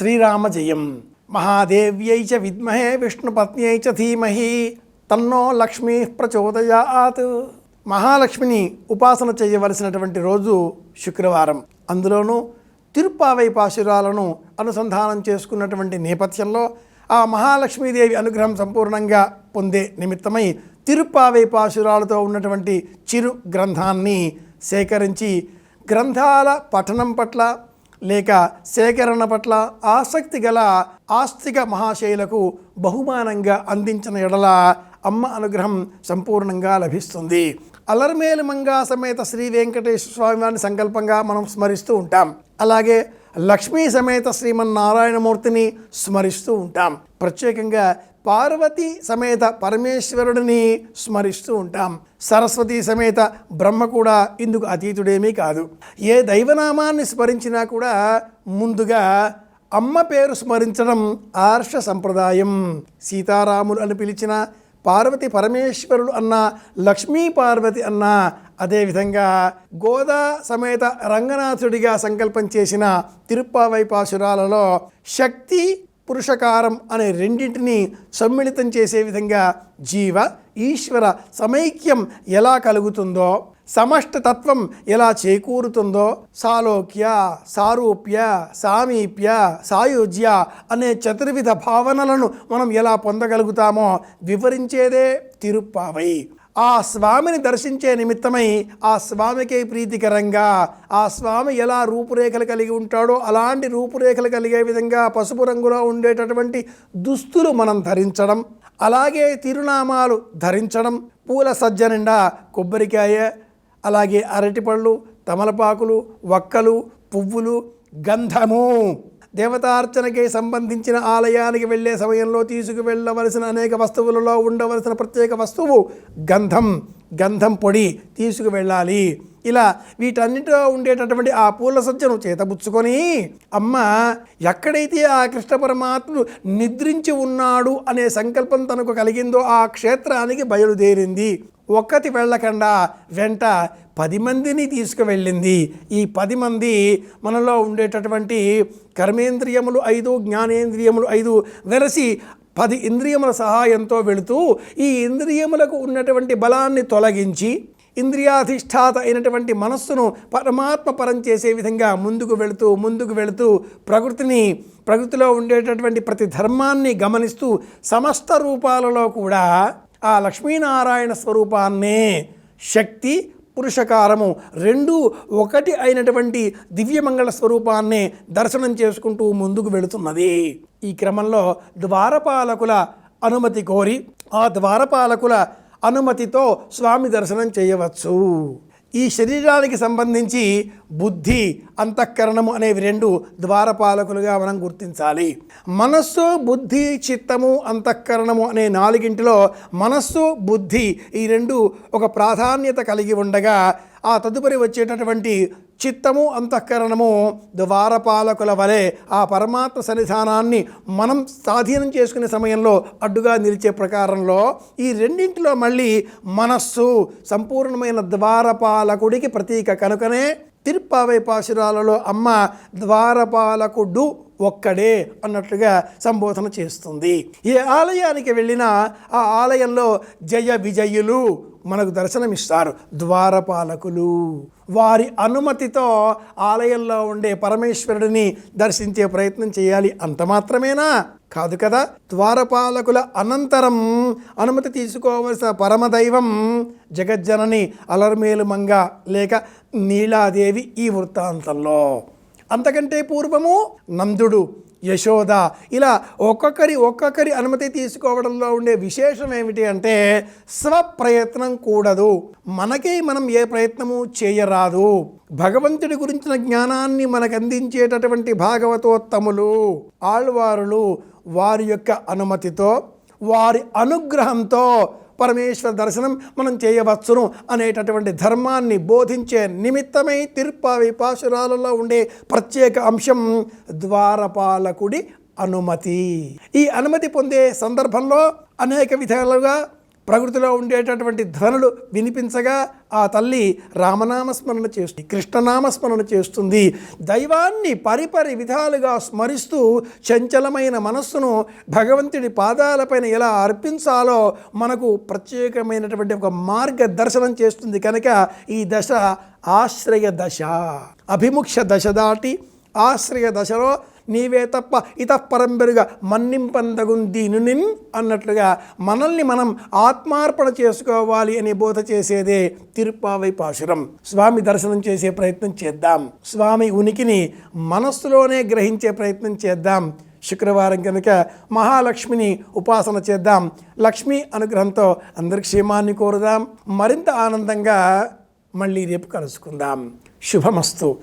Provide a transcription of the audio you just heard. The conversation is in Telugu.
శ్రీరామజయం. మహాదేవ్యై చ విద్మహే విష్ణుపత్న్యై చ ధీమహి. తన్నో లక్ష్మీ ప్రచోదయాత్. మహాలక్ష్మిని ఉపాసన చేయవలసినటువంటి రోజు శుక్రవారం. అందులోనూ తిరుప్పావై పాశురాలను అనుసంధానం చేసుకున్నటువంటి నేపథ్యంలో ఆ మహాలక్ష్మీదేవి అనుగ్రహం సంపూర్ణంగా పొందే నిమిత్తమై తిరుప్పావై పాశురాలతో ఉన్నటువంటి చిరు గ్రంథాన్ని సేకరించి గ్రంథాల పఠనం పట్ల లేక సేకరణ పట్ల ఆసక్తి గల ఆస్తిక మహాశైలకు బహుమానంగా అందించిన ఎడల అమ్మ అనుగ్రహం సంపూర్ణంగా లభిస్తుంది. అలర్మేలు మంగా సమేత శ్రీ వెంకటేశ్వర స్వామివారిని సంకల్పంగా మనం స్మరిస్తూ ఉంటాం. అలాగే లక్ష్మీ సమేత శ్రీమన్నారాయణమూర్తిని స్మరిస్తూ ఉంటాం. ప్రత్యేకంగా పార్వతి సమేత పరమేశ్వరుడిని స్మరిస్తూ ఉంటాం. సరస్వతి సమేత బ్రహ్మ కూడా ఇందుకు అతీతుడేమీ కాదు. ఏ దైవనామాన్ని స్మరించినా కూడా ముందుగా అమ్మ పేరు స్మరించడం ఆర్ష సంప్రదాయం. సీతారాములు అని పిలిచిన పార్వతి పరమేశ్వరుడు అన్న లక్ష్మీ పార్వతి అన్న అదేవిధంగా గోదా సమేత రంగనాథుడిగా సంకల్పం చేసిన తిరుప్పావై పాశురాలలో శక్తి పురుషకారం అనే రెండింటిని సమ్మిళితం చేసే విధంగా జీవ ఈశ్వర సమైక్యం ఎలా కలుగుతుందో సమష్ట తత్వం ఎలా చేకూరుతుందో సాలోక్య సారూప్య సామీప్య సాయుజ్య అనే చతుర్విధ భావనలను మనం ఎలా పొందగలుగుతామో వివరించేదే తిరుప్పావై. ఆ స్వామిని దర్శించే నిమిత్తమై ఆ స్వామికి ప్రీతికరంగా ఆ స్వామి ఎలా రూపురేఖలు కలిగి ఉంటాడో అలాంటి రూపురేఖలు కలిగే విధంగా పసుపు రంగులో ఉండేటటువంటి దుస్తులు మనం ధరించడం అలాగే తిరునామాలు ధరించడం పూల సజ్జ నిండా కొబ్బరికాయ అలాగే అరటిపళ్ళు తమలపాకులు వక్కలు పువ్వులు గంధము. దేవతార్చనకి సంబంధించిన ఆలయానికి వెళ్ళే సమయంలో తీసుకువెళ్ళవలసిన అనేక వస్తువులలో ఉండవలసిన ప్రత్యేక వస్తువు గంధం గంధం పొడి తీసుకువెళ్ళాలి. ఇలా వీటన్నిటిలో ఉండేటటువంటి ఆ పూల సజ్జను చేతబుచ్చుకొని అమ్మ ఎక్కడైతే ఆ కృష్ణ పరమాత్ముడు నిద్రించి ఉన్నాడు అనే సంకల్పం తనకు కలిగిందో ఆ క్షేత్రానికి బయలుదేరింది. ఒక్కటి వెళ్ళకుండా వెంట పది మందిని తీసుకువెళ్ళింది. ఈ పది మంది మనలో ఉండేటటువంటి కర్మేంద్రియములు ఐదు జ్ఞానేంద్రియములు ఐదు వెరసి పది ఇంద్రియముల సహాయంతో వెళుతూ ఈ ఇంద్రియములకు ఉన్నటువంటి బలాన్ని తొలగించి ఇంద్రియాధిష్టాత అయినటువంటి మనస్సును పరమాత్మ పరం చేసే విధంగా ముందుకు వెళుతూ ముందుకు వెళుతూ ప్రకృతిని ప్రకృతిలో ఉండేటటువంటి ప్రతి ధర్మాన్ని గమనిస్తూ సమస్త రూపాలలో కూడా ఆ లక్ష్మీనారాయణ స్వరూపాన్నే శక్తి పురుషకారము రెండు ఒకటి అయినటువంటి దివ్యమంగళ స్వరూపాన్నే దర్శనం చేసుకుంటూ ముందుకు వెళుతున్నది. ఈ క్రమంలో ద్వారపాలకుల అనుమతి కోరి ఆ ద్వారపాలకుల అనుమతితో స్వామి దర్శనం చేయవచ్చు. ఈ శరీరానికి సంబంధించి బుద్ధి అంతఃకరణము అనేవి రెండు ద్వారపాలకులుగా మనం గుర్తించాలి. మనస్సు బుద్ధి చిత్తము అంతఃకరణము అనే నాలుగింటిలో మనస్సు బుద్ధి ఈ రెండు ఒక ప్రాధాన్యత కలిగి ఉండగా ఆ తదుపరి వచ్చేటటువంటి చిత్తము అంతఃకరణము ద్వారపాలకుల వలె ఆ పరమాత్మ సన్నిధానాన్ని మనం స్వాధీనం చేసుకునే సమయంలో అడ్డుగా నిలిచే ప్రకారంలో ఈ రెండింటిలో మళ్ళీ మనస్సు సంపూర్ణమైన ద్వారపాలకుడికి ప్రతీక కనుకనే తిరుప్పావై పాశురాలలో అమ్మ ద్వారపాలకుడు ఒక్కడే అన్నట్లుగా సంబోధన చేస్తుంది. ఏ ఆలయానికి వెళ్ళినా ఆ ఆలయంలో జయ విజయులు మనకు దర్శనమిస్తారు. ద్వారపాలకులు వారి అనుమతితో ఆలయంలో ఉండే పరమేశ్వరుడిని దర్శించే ప్రయత్నం చేయాలి అంత మాత్రమేనా? కాదు కదా? ద్వారపాలకుల అనంతరం అనుమతి తీసుకోవలసిన పరమదైవం జగజ్జనని అలర్మేలు మంగ లేక నీలాదేవి ఈ వృత్తాంతంలో. అంతకంటే పూర్వము నందుడు యశోద. ఇలా ఒక్కొక్కరి ఒక్కొక్కరి అనుమతి తీసుకోవడంలో ఉండే విశేషం ఏమిటి అంటే స్వప్రయత్నం కూడదు. మనకే మనం ఏ ప్రయత్నము చేయరాదు. భగవంతుడి గురించిన జ్ఞానాన్ని మనకు అందించేటటువంటి భాగవతోత్తములు ఆళ్వారులు వారి యొక్క అనుమతితో వారి అనుగ్రహంతో పరమేశ్వర దర్శనం మనం చేయవచ్చును అనేటటువంటి ధర్మాన్ని బోధించే నిమిత్తమై తిరుప్పావి పాశురాలలో ఉండే ప్రత్యేక అంశం ద్వారపాలకుడి అనుమతి. ఈ అనుమతి పొందే సందర్భంలో అనేక విధాలుగా ప్రకృతిలో ఉండేటటువంటి ధ్వనులు వినిపించగా ఆ తల్లి రామనామస్మరణ చేస్తుంది కృష్ణనామస్మరణ చేస్తుంది. దైవాన్ని పరిపరి విధాలుగా స్మరిస్తూ చంచలమైన మనస్సును భగవంతుడి పాదాలపైన ఎలా అర్పించాలో మనకు ప్రత్యేకమైనటువంటి ఒక మార్గదర్శనం చేస్తుంది కనుక ఈ దశ ఆశ్రయ దశ. అభిముఖ్య దశ దాటి ఆశ్రయ దశలో నీవే తప్ప ఇతఃపరం పెరుగా మన్నింపందగుంది దీనిని అన్నట్లుగా మనల్ని మనం ఆత్మార్పణ చేసుకోవాలి అని బోధ చేసేదే తిరుపావై పాశురం. స్వామి దర్శనం చేసే ప్రయత్నం చేద్దాం. స్వామి ఉనికిని మనస్సులోనే గ్రహించే ప్రయత్నం చేద్దాం. శుక్రవారం కనుక మహాలక్ష్మిని ఉపాసన చేద్దాం. లక్ష్మి అనుగ్రహంతో అందరి క్షేమాన్ని కోరుదాం. మరింత ఆనందంగా మళ్ళీ రేపు కలుసుకుందాం. శుభమస్తు.